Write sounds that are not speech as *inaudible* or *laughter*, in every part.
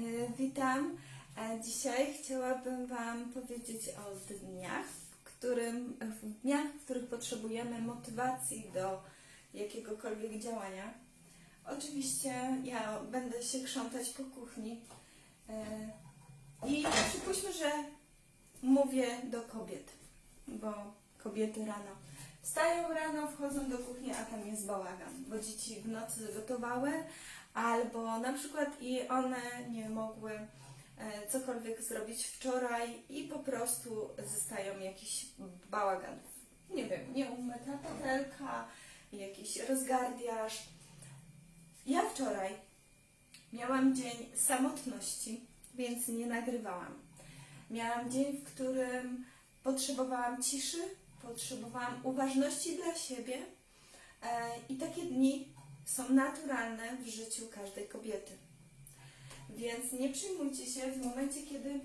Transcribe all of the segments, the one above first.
E, Witam. E, Dzisiaj chciałabym Wam powiedzieć o dniach, w, którym, w dniach, w których potrzebujemy motywacji do jakiegokolwiek działania. Oczywiście ja będę się krzątać po kuchni e, i przypuśćmy, że mówię do kobiet, bo kobiety rano wstają rano, wchodzą do kuchni, a tam jest bałagan, bo dzieci w nocy gotowały, albo na przykład i one nie mogły e, cokolwiek zrobić wczoraj i po prostu zostają jakiś bałagan. Nie wiem, nieumyta patelka, jakiś rozgardiaż. Ja wczoraj miałam dzień samotności, więc nie nagrywałam. Miałam dzień, w którym potrzebowałam ciszy, potrzebowałam uważności dla siebie e, i takie dni są naturalne w życiu każdej kobiety. Więc nie przyjmujcie się w momencie, kiedy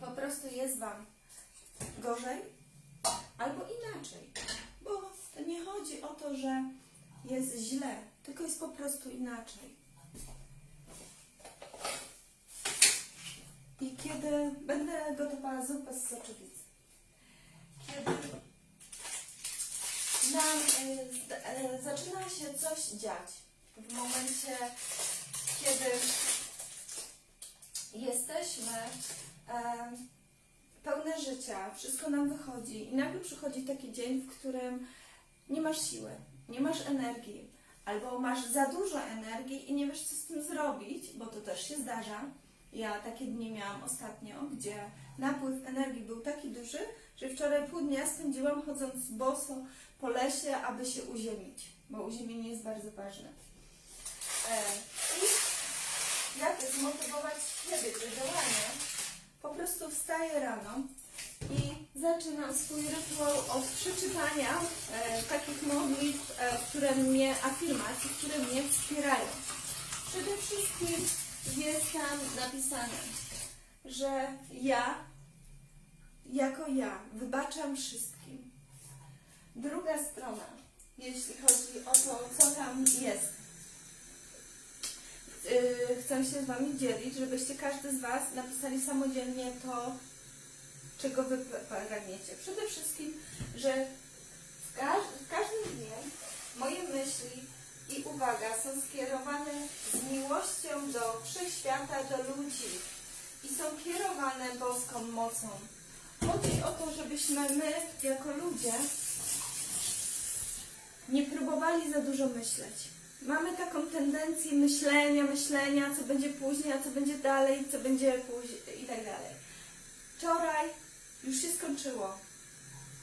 po prostu jest Wam gorzej albo inaczej. Bo nie chodzi o to, że jest źle, tylko jest po prostu inaczej. I kiedy będę gotowała zupę z soczewicy, kiedy nam zd- y, zaczyna się coś dziać, w momencie, kiedy jesteśmy em, pełne życia, wszystko nam wychodzi i nagle przychodzi taki dzień, w którym nie masz siły, nie masz energii, albo masz za dużo energii i nie wiesz, co z tym zrobić, bo to też się zdarza. Ja takie dni miałam ostatnio, gdzie napływ energii był taki duży, że wczoraj pół dnia spędziłam chodząc boso po lesie, aby się uziemić, bo uziemienie jest bardzo ważne. E, I jak zmotywować siebie do działania? Po prostu wstaję rano i zaczynam swój rytuał od przeczytania e, takich modlitw, e, które mnie, afirmacji, które mnie wspierają. Przede wszystkim jest tam napisane, że ja, jako ja, wybaczam wszystkim. Druga strona, jeśli chodzi o to, co tam jest. Yy, chcę się z Wami dzielić, żebyście każdy z Was napisali samodzielnie to, czego Wy pragniecie. Przede wszystkim, że w, każ w każdym dniu moje myśli i uwaga są skierowane z miłością do wszechświata, do ludzi i są kierowane boską mocą. Chodzi o to, żebyśmy my, jako ludzie, nie próbowali za dużo myśleć. Mamy taką tendencję myślenia, myślenia, co będzie później, a co będzie dalej, co będzie później i tak dalej. Wczoraj już się skończyło.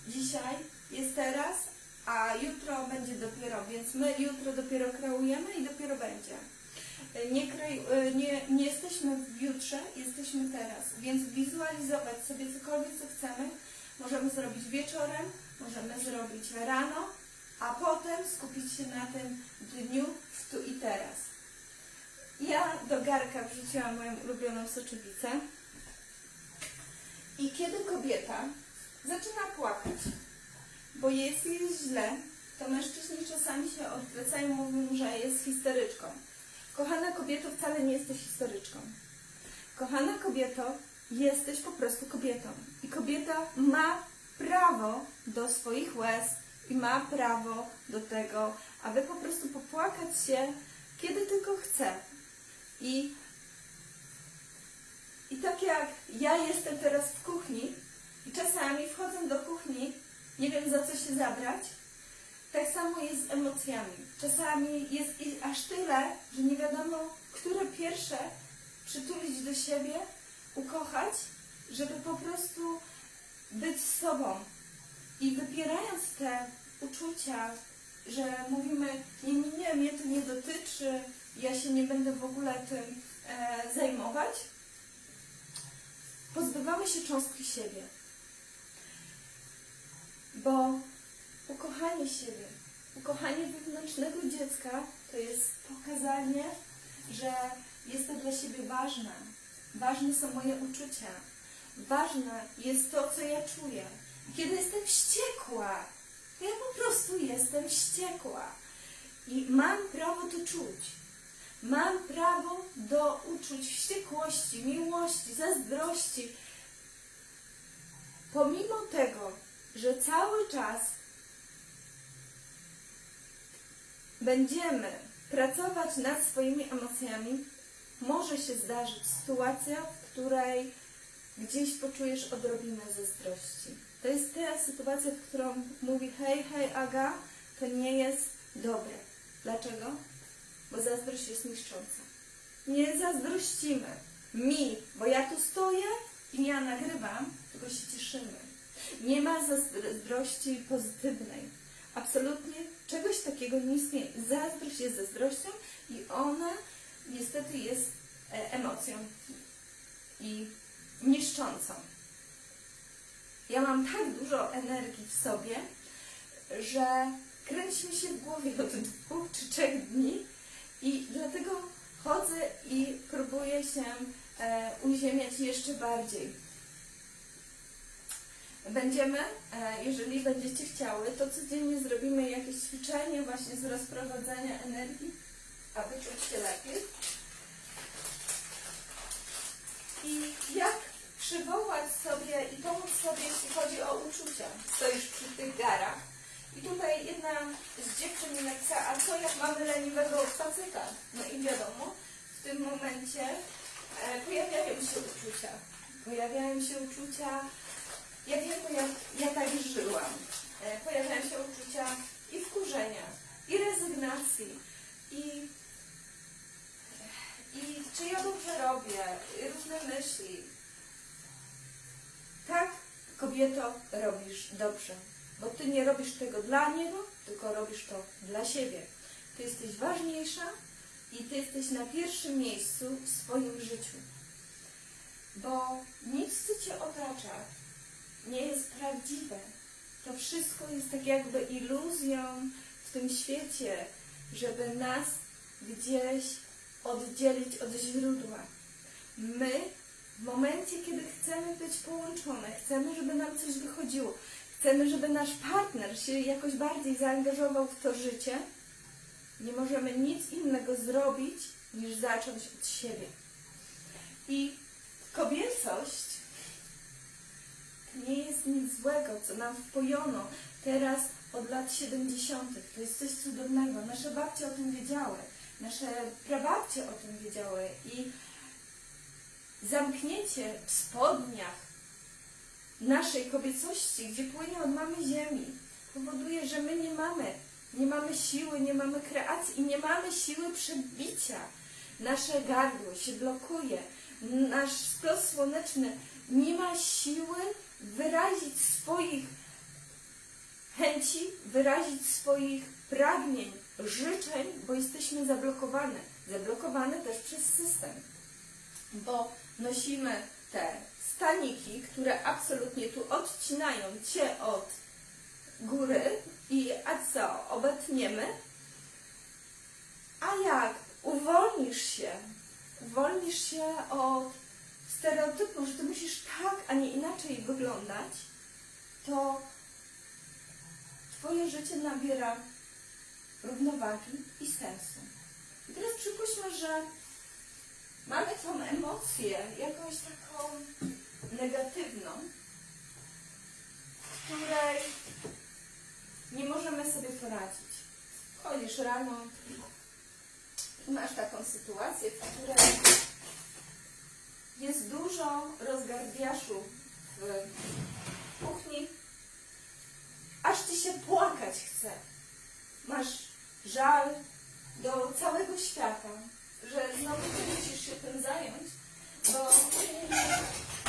Dzisiaj jest teraz, a jutro będzie dopiero, więc my jutro dopiero kreujemy i dopiero będzie. Nie, nie, nie jesteśmy w jutrze, jesteśmy teraz, więc wizualizować sobie cokolwiek, co chcemy, możemy zrobić wieczorem, możemy zrobić rano, a potem skupić się na tym dniu w tu i teraz. Ja do garka wrzuciłam moją ulubioną soczewicę i kiedy kobieta zaczyna płakać, bo jest jej źle, to mężczyźni czasami się odwracają i mówią, że jest histeryczką. Kochana kobieto, wcale nie jesteś historyczką. Kochana kobieto, jesteś po prostu kobietą. I kobieta ma prawo do swoich łez i ma prawo do tego, aby po prostu popłakać się, kiedy tylko chce. I, I tak jak ja jestem teraz w kuchni i czasami wchodzę do kuchni, nie wiem za co się zabrać, tak samo jest z emocjami. Czasami jest aż tyle, że nie wiadomo, które pierwsze przytulić do siebie, ukochać, żeby po prostu być sobą. I wypierając te uczucia, że mówimy, nie, nie, nie, mnie to nie dotyczy, ja się nie będę w ogóle tym e, zajmować, pozbywamy się cząstki siebie. Bo ukochanie siebie, ukochanie wewnętrznego dziecka to jest pokazanie, że jestem dla siebie ważna. Ważne są moje uczucia. Ważne jest to, co ja czuję. Kiedy jestem wściekła, ja po prostu jestem wściekła. I mam prawo to czuć. Mam prawo do uczuć wściekłości, miłości, zazdrości. Pomimo tego, że cały czas będziemy pracować nad swoimi emocjami, może się zdarzyć sytuacja, w której gdzieś poczujesz odrobinę zazdrości. To jest ta sytuacja, w którą mówi hej, hej Aga, to nie jest dobre. Dlaczego? Bo zazdrość jest niszcząca. Nie zazdrościmy mi, bo ja tu stoję i ja nagrywam, tylko się cieszymy. Nie ma zazdrości pozytywnej. Absolutnie czegoś takiego nie istnieje. Zazdrość jest zazdrością i ona niestety jest e, emocją i niszczącą. Ja mam tak dużo energii w sobie, że kręci mi się w głowie od dwóch czy trzech dni i dlatego chodzę i próbuję się e, uziemiać jeszcze bardziej. Będziemy, e, jeżeli będziecie chciały, to codziennie zrobimy jakieś ćwiczenie właśnie z rozprowadzania energii, aby czuć się lepiej. I jak przywołać sobie i pomóc sobie, jeśli chodzi o uczucia. Stoisz przy tych garach. I tutaj jedna z dziewczyn mi napisała, a co jak mamy leniwego faceta? No i wiadomo, w tym momencie e, pojawiają się uczucia. Pojawiają się uczucia, ja wiem, ja, ja tak żyłam. E, pojawiają się uczucia i wkurzenia, i rezygnacji, i, i czy ja dobrze robię, różne myśli. Tak, kobieto, robisz dobrze, bo ty nie robisz tego dla niego, tylko robisz to dla siebie. Ty jesteś ważniejsza i ty jesteś na pierwszym miejscu w swoim życiu. Bo nic, co cię otacza, nie jest prawdziwe. To wszystko jest tak jakby iluzją w tym świecie, żeby nas gdzieś oddzielić od źródła. My w momencie, kiedy chcemy być połączone, chcemy, żeby nam coś wychodziło, chcemy, żeby nasz partner się jakoś bardziej zaangażował w to życie, nie możemy nic innego zrobić, niż zacząć od siebie. I kobiecość nie jest nic złego, co nam wpojono teraz od lat 70. To jest coś cudownego. Nasze babcie o tym wiedziały, nasze prababcie o tym wiedziały i zamknięcie w spodniach naszej kobiecości, gdzie płynie od mamy ziemi, powoduje, że my nie mamy, nie mamy siły, nie mamy kreacji i nie mamy siły przebicia. Nasze gardło się blokuje, nasz stos słoneczny nie ma siły wyrazić swoich chęci, wyrazić swoich pragnień, życzeń, bo jesteśmy zablokowane. Zablokowane też przez system, bo nosimy te staniki, które absolutnie tu odcinają Cię od góry i a co, obetniemy? A jak uwolnisz się, uwolnisz się od stereotypu, że ty musisz tak, a nie inaczej wyglądać, to twoje życie nabiera równowagi i sensu. I teraz przypuśćmy, że mamy tą emocję jakąś taką negatywną, której nie możemy sobie poradzić. Chodzisz rano i masz taką sytuację, w której jest dużo rozgardiaszu w kuchni, aż ci się płakać chce. Masz żal do całego świata, że znowu ty musisz się tym zająć, bo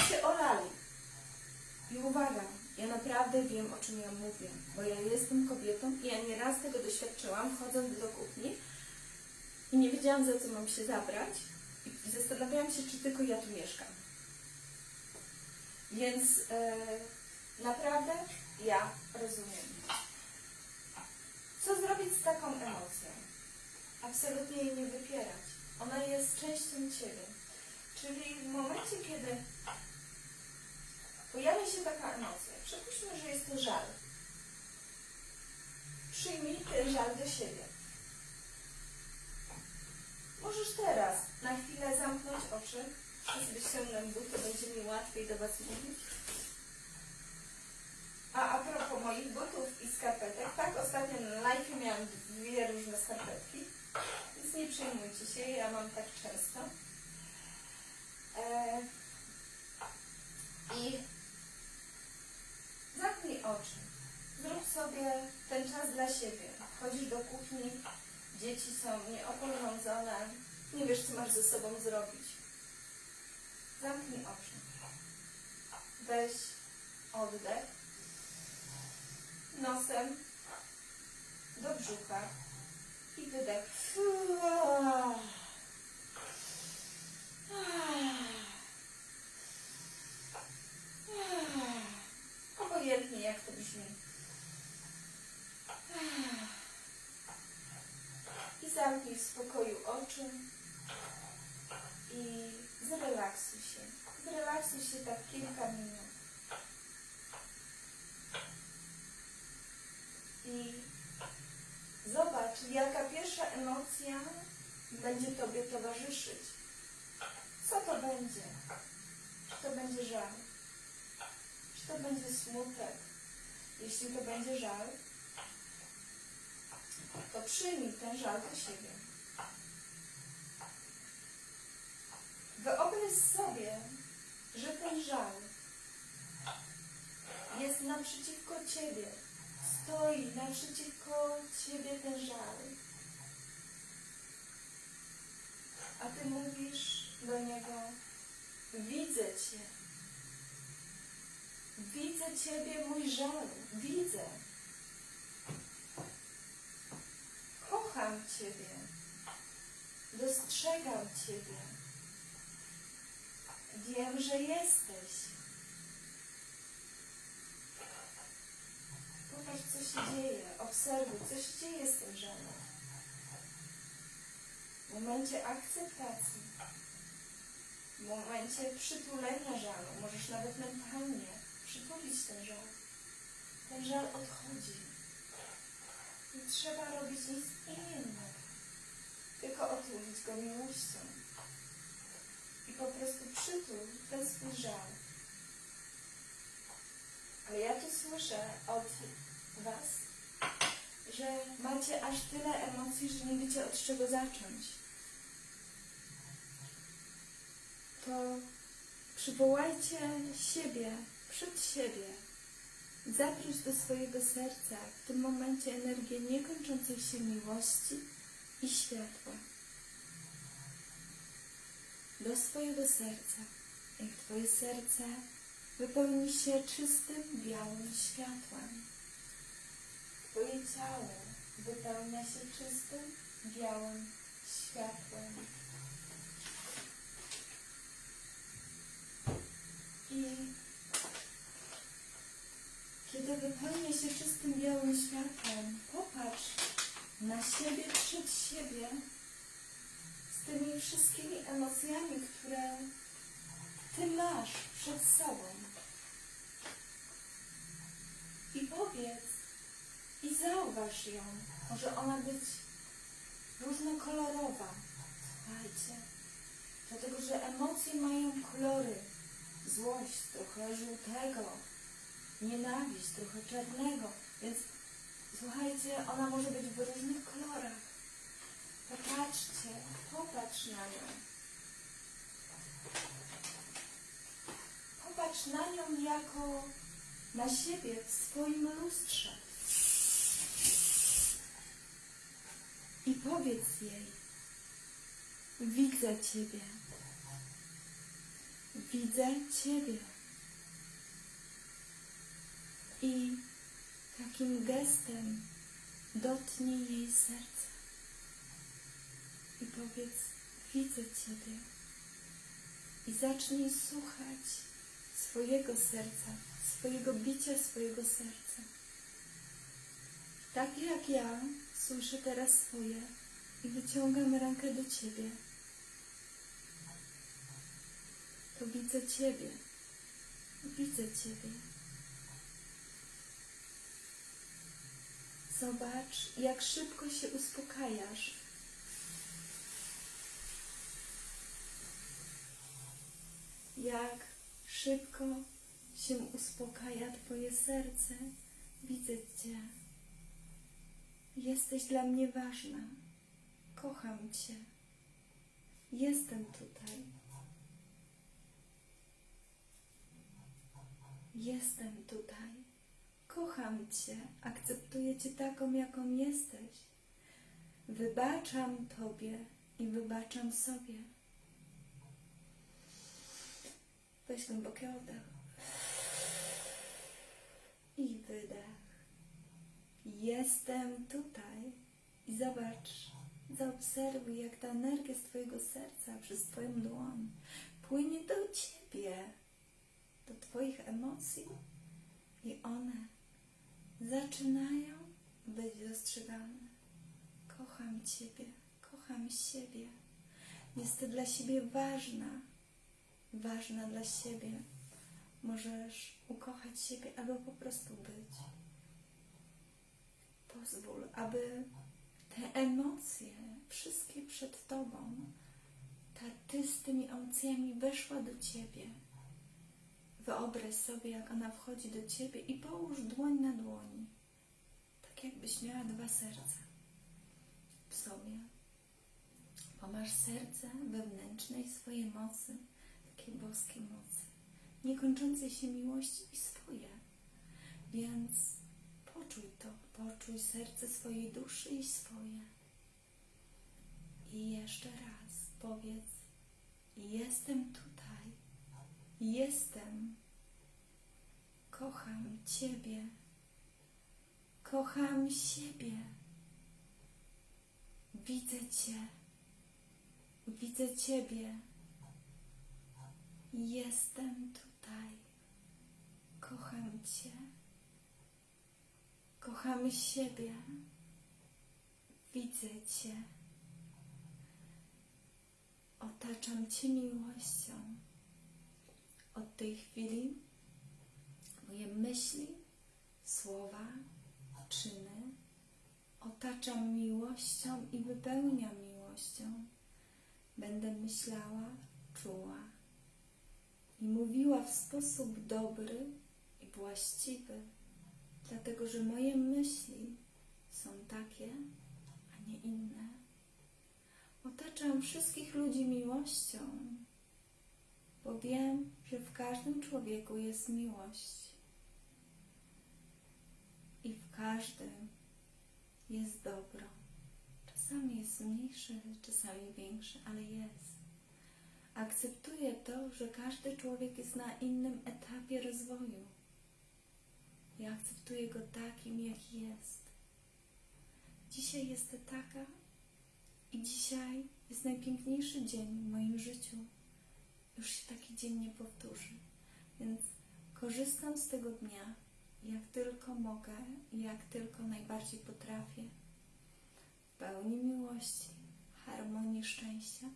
się olali. I uwaga, ja naprawdę wiem, o czym ja mówię, bo ja jestem kobietą i ja nieraz tego doświadczyłam, chodząc do kuchni i nie wiedziałam, za co mam się zabrać i zastanawiałam się, czy tylko ja tu mieszkam. Więc e, naprawdę ja rozumiem. Co zrobić z taką emocją? Absolutnie jej nie wypierać. Ona jest częścią Ciebie. Czyli w momencie, kiedy pojawia się taka emocja, przypuśćmy, że jest to żal. Przyjmij ten żal do siebie. Możesz teraz na chwilę zamknąć oczy. Sobie ściągnę buty, będzie mi łatwiej do Was mówić. A a propos moich butów i skarpetek, tak, ostatnio na live miałam dwie różne skarpetki, więc nie przejmujcie się, ja mam tak często. E, I zamknij oczy. Zrób sobie ten czas dla siebie. Wchodzisz do kuchni, dzieci są nieoporządzone, nie wiesz, co masz ze sobą zrobić. Zamknij oczy. Weź oddech nosem do brzucha i wydech. Obojętnie jak to brzmi. I zamknij w spokoju oczy i zrelaksuj się. Zrelaksuj się tak kilka minut. I zobacz, jaka pierwsza emocja będzie Tobie towarzyszyć. Co to będzie? Czy to będzie żal? Czy to będzie smutek? Jeśli to będzie żal, to przyjmij ten żal do siebie. Wyobraź sobie, że ten żal jest naprzeciwko Ciebie. Stoi naprzeciwko Ciebie ten żal. A Ty mówisz do Niego, widzę Cię. Widzę Ciebie, mój żal. Widzę. Kocham Ciebie. Dostrzegam Ciebie. Wiem, że jesteś. Popatrz, co się dzieje. Obserwuj, co się dzieje z tym żalem. W momencie akceptacji, w momencie przytulenia żalu, możesz nawet mentalnie przytulić ten żal. Ten żal odchodzi. Nie trzeba robić nic innego, tylko otulić go miłością. I po prostu przytul ten swój żal. Ale ja tu słyszę od Was, że macie aż tyle emocji, że nie wiecie od czego zacząć. To przywołajcie siebie przed siebie. Zaproś do swojego serca w tym momencie energię niekończącej się miłości i światła. Do swojego serca. Jak Twoje serce wypełni się czystym, białym światłem. Twoje ciało wypełnia się czystym, białym światłem. I kiedy wypełnia się czystym, białym światłem, popatrz na siebie przed siebie z tymi wszystkimi emocjami, które Ty masz przed sobą. I powiedz, i zauważ ją. Może ona być różnokolorowa. Słuchajcie, dlatego że emocje mają kolory. Złość, trochę żółtego, nienawiść, trochę czarnego. Więc słuchajcie, ona może być w różnych kolorach. Popatrzcie, popatrz na nią. Popatrz na nią jako na siebie w swoim lustrze. I powiedz jej, widzę Ciebie. Widzę Ciebie. I takim gestem dotknij jej serca. I powiedz, widzę Ciebie. I zacznij słuchać swojego serca, swojego bicia, swojego serca. Tak jak ja Słyszę teraz swoje i wyciągam rękę do Ciebie. To widzę Ciebie. Widzę Ciebie. Zobacz, jak szybko się uspokajasz. Jak szybko się uspokaja Twoje serce. Widzę Cię. Jesteś dla mnie ważna. Kocham Cię. Jestem tutaj. Jestem tutaj. Kocham Cię. Akceptuję Cię taką, jaką jesteś. Wybaczam Tobie i wybaczam sobie. Weź głęboki oddech. I wydech. Jestem tutaj. I zobacz, zaobserwuj, jak ta energia z Twojego serca przez Twoją dłoń płynie do Ciebie, do Twoich emocji i one zaczynają być dostrzegalne. Kocham Ciebie, kocham siebie. Jestem dla siebie ważna, ważna dla siebie. Możesz ukochać siebie albo po prostu być. Pozwól, aby te emocje, wszystkie przed Tobą, ta Ty z tymi emocjami weszła do Ciebie. Wyobraź sobie, jak ona wchodzi do Ciebie i połóż dłoń na dłoni. Tak jakbyś miała dwa serca w sobie. Bo masz serce wewnętrznej swojej mocy, takiej boskiej mocy, niekończącej się miłości i swoje. Więc poczuj to, poczuj serce swojej duszy i swoje. I jeszcze raz powiedz, jestem tutaj, jestem, kocham Ciebie, kocham siebie, widzę Cię, widzę Ciebie, jestem tutaj, kocham Cię. Kochamy siebie. Widzę Cię. Otaczam Cię miłością. Od tej chwili moje myśli, słowa, czyny otaczam miłością i wypełniam miłością. Będę myślała, czuła i mówiła w sposób dobry i właściwy dlatego że moje myśli są takie, a nie inne. Otaczam wszystkich ludzi miłością, bo wiem, że w każdym człowieku jest miłość. I w każdym jest dobro. Czasami jest mniejsze, czasami większe, ale jest. Akceptuję to, że każdy człowiek jest na innym etapie rozwoju. Ja akceptuję go takim, jaki jest. Dzisiaj jestem taka i dzisiaj jest najpiękniejszy dzień w moim życiu. Już się taki dzień nie powtórzy. Więc korzystam z tego dnia, jak tylko mogę i jak tylko najbardziej potrafię. W pełni miłości, harmonii, szczęścia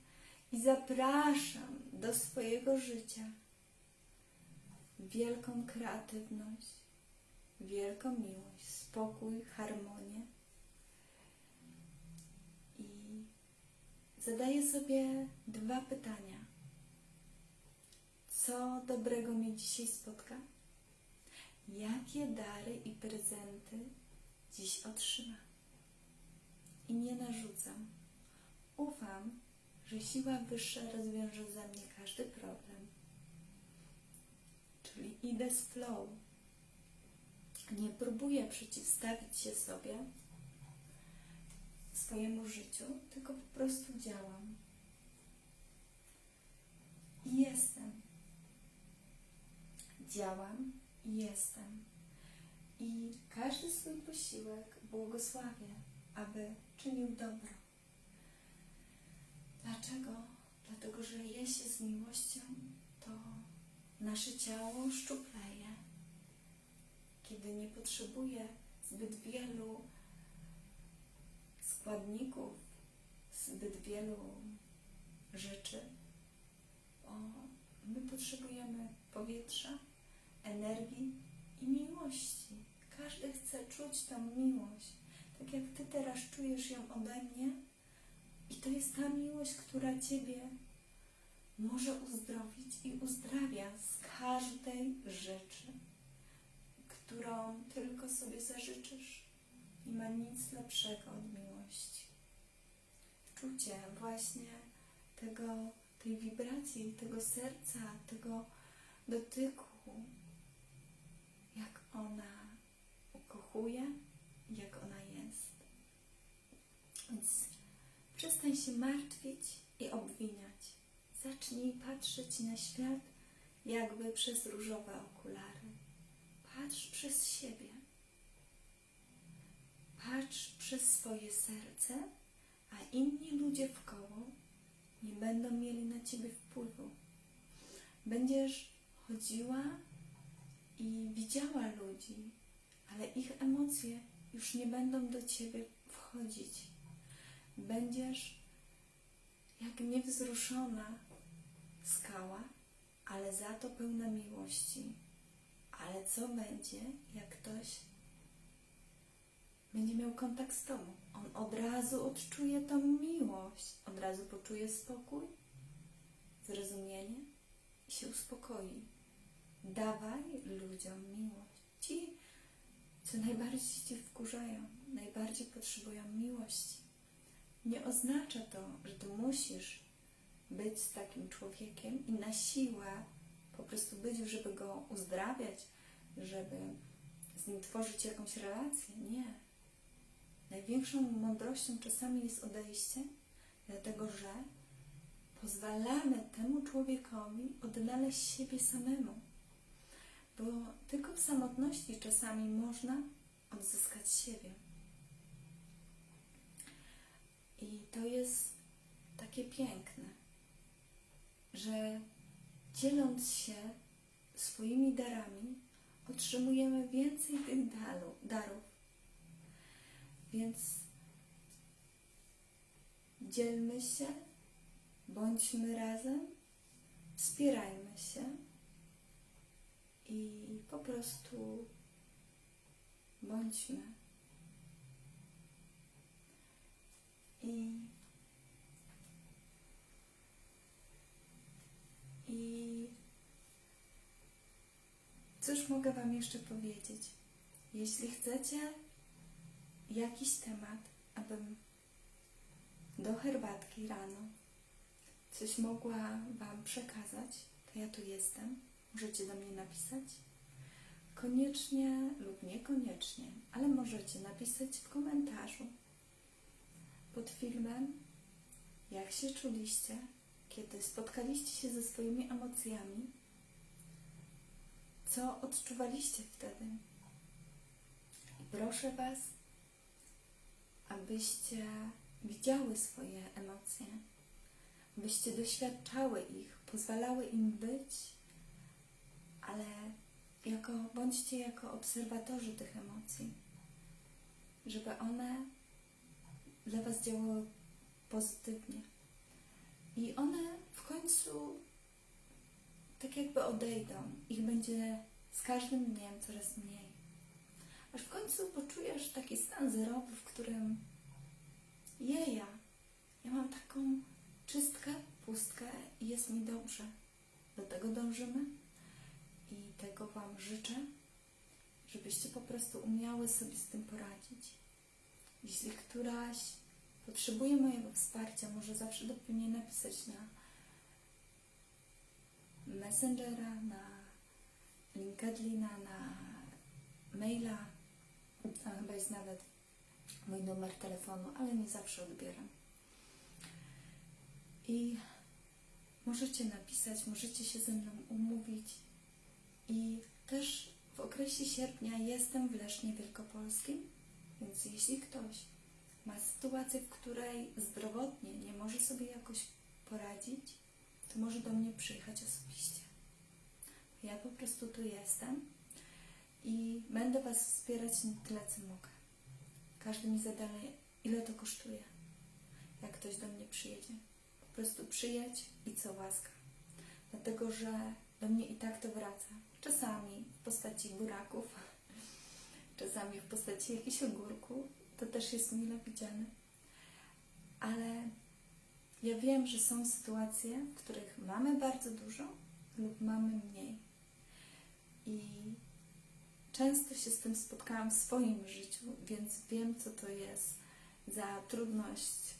i zapraszam do swojego życia wielką kreatywność, wielką miłość, spokój, harmonię. I zadaję sobie dwa pytania. Co dobrego mnie dzisiaj spotka? Jakie dary i prezenty dziś otrzymam? I nie narzucam. Ufam, że siła wyższa rozwiąże za mnie każdy problem. Czyli idę z flow nie próbuję przeciwstawić się sobie, swojemu życiu, tylko po prostu działam. I jestem. Działam i jestem. I każdy swój posiłek błogosławię, aby czynił dobro. Dlaczego? Dlatego, że je się z miłością, to nasze ciało szczupleje kiedy nie potrzebuje zbyt wielu składników, zbyt wielu rzeczy, bo my potrzebujemy powietrza, energii i miłości. Każdy chce czuć tą miłość, tak jak Ty teraz czujesz ją ode mnie i to jest ta miłość, która Ciebie może uzdrowić i uzdrawia z każdej rzeczy, którą tylko sobie zażyczysz. Nie ma nic lepszego od miłości. Czucie właśnie tego, tej wibracji, tego serca, tego dotyku, jak ona ukochuje jak ona jest. Więc przestań się martwić i obwiniać. Zacznij patrzeć na świat jakby przez różowe okulary. Patrz przez siebie. Patrz przez swoje serce, a inni ludzie wkoło nie będą mieli na ciebie wpływu. Będziesz chodziła i widziała ludzi, ale ich emocje już nie będą do ciebie wchodzić. Będziesz jak niewzruszona skała, ale za to pełna miłości. Ale co będzie, jak ktoś będzie miał kontakt z Tobą? On od razu odczuje tą miłość, od razu poczuje spokój, zrozumienie i się uspokoi. Dawaj ludziom miłość. Ci, co najbardziej Cię wkurzają, najbardziej potrzebują miłości. Nie oznacza to, że Ty musisz być z takim człowiekiem i na siłę po prostu być, żeby go uzdrawiać, żeby z nim tworzyć jakąś relację. Nie. Największą mądrością czasami jest odejście, dlatego że pozwalamy temu człowiekowi odnaleźć siebie samemu. Bo tylko w samotności czasami można odzyskać siebie. I to jest takie piękne, że dzieląc się swoimi darami, otrzymujemy więcej tych darów. Więc dzielmy się, bądźmy razem, wspierajmy się i po prostu bądźmy. I cóż mogę Wam jeszcze powiedzieć? Jeśli chcecie jakiś temat, abym do herbatki rano coś mogła Wam przekazać, to ja tu jestem. Możecie do mnie napisać. Koniecznie lub niekoniecznie, ale możecie napisać w komentarzu pod filmem, jak się czuliście, kiedy spotkaliście się ze swoimi emocjami, co odczuwaliście wtedy. I proszę Was, abyście widziały swoje emocje, abyście doświadczały ich, pozwalały im być, ale jako, bądźcie jako obserwatorzy tych emocji, żeby one dla Was działały pozytywnie. I one w końcu tak jakby odejdą. Ich będzie z każdym dniem coraz mniej. Aż w końcu poczujesz taki stan zerowy, w którym jeja, ja mam taką czystkę, pustkę i jest mi dobrze. Do tego dążymy i tego Wam życzę, żebyście po prostu umiały sobie z tym poradzić. Jeśli któraś potrzebuje mojego wsparcia, może zawsze do mnie napisać na Messengera, na LinkedIna, na maila. Tam chyba jest nawet mój numer telefonu, ale nie zawsze odbieram. I możecie napisać, możecie się ze mną umówić. I też w okresie sierpnia jestem w Lesznie Wielkopolskim, więc jeśli ktoś ma sytuację, w której zdrowotnie nie może sobie jakoś poradzić, to może do mnie przyjechać osobiście. Ja po prostu tu jestem i będę Was wspierać tyle, co mogę. Każdy mi zadaje, ile to kosztuje, jak ktoś do mnie przyjedzie. Po prostu przyjedź i co łaska. Dlatego, że do mnie i tak to wraca. Czasami w postaci buraków, *laughs* czasami w postaci jakichś ogórków. To też jest mile widziane. Ale Ja wiem, że są sytuacje, w których mamy bardzo dużo lub mamy mniej. I często się z tym spotkałam w swoim życiu, więc wiem, co to jest za trudność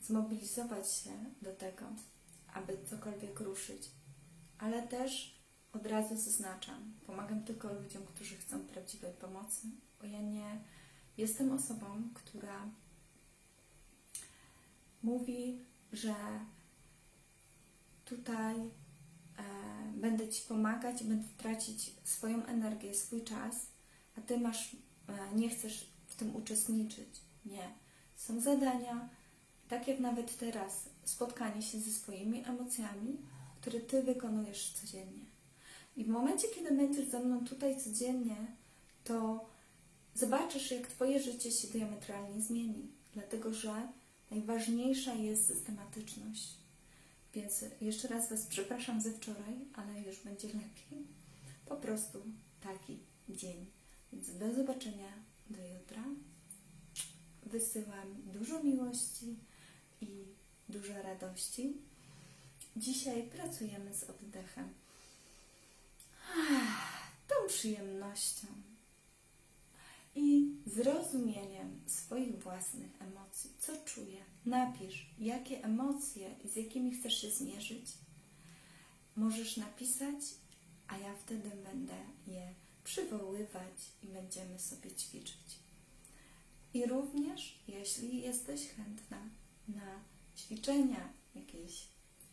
zmobilizować się do tego, aby cokolwiek ruszyć. Ale też od razu zaznaczam, pomagam tylko ludziom, którzy chcą prawdziwej pomocy, bo ja nie jestem osobą, która mówi, że tutaj e, będę Ci pomagać, będę tracić swoją energię, swój czas, a Ty masz, e, nie chcesz w tym uczestniczyć. Nie. Są zadania, tak jak nawet teraz, spotkanie się ze swoimi emocjami, które Ty wykonujesz codziennie. I w momencie, kiedy będziesz ze mną tutaj codziennie, to zobaczysz, jak Twoje życie się diametralnie zmieni. Dlatego, że najważniejsza jest systematyczność. Więc jeszcze raz Was przepraszam ze wczoraj, ale już będzie lepiej. Po prostu taki dzień. Więc do zobaczenia do jutra. Wysyłam dużo miłości i dużo radości. Dzisiaj pracujemy z oddechem. Tą przyjemnością i zrozumieniem swoich własnych emocji. Co czuję? Napisz, jakie emocje i z jakimi chcesz się zmierzyć. Możesz napisać, a ja wtedy będę je przywoływać i będziemy sobie ćwiczyć. I również, jeśli jesteś chętna na ćwiczenia jakieś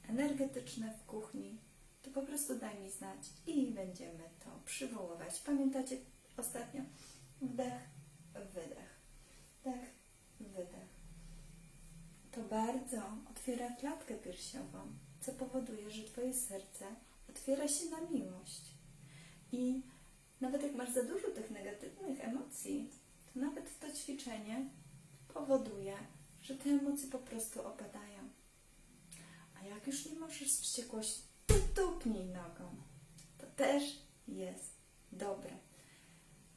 energetyczne w kuchni, to po prostu daj mi znać i będziemy to przywoływać. Pamiętacie ostatnio? Wdech, wydech. Wdech, wydech. To bardzo otwiera klatkę piersiową, co powoduje, że Twoje serce otwiera się na miłość. I nawet jak masz za dużo tych negatywnych emocji, to nawet to ćwiczenie powoduje, że te emocje po prostu opadają. A jak już nie możesz z wściekłości, to tupnij nogą. To też jest dobre.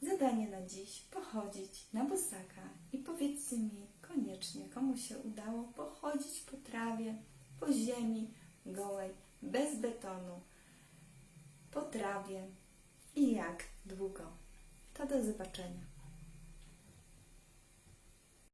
Zadanie na dziś pochodzić na bosaka i powiedzcie mi koniecznie, komu się udało pochodzić po trawie, po ziemi gołej, bez betonu, po trawie i jak długo. To do zobaczenia.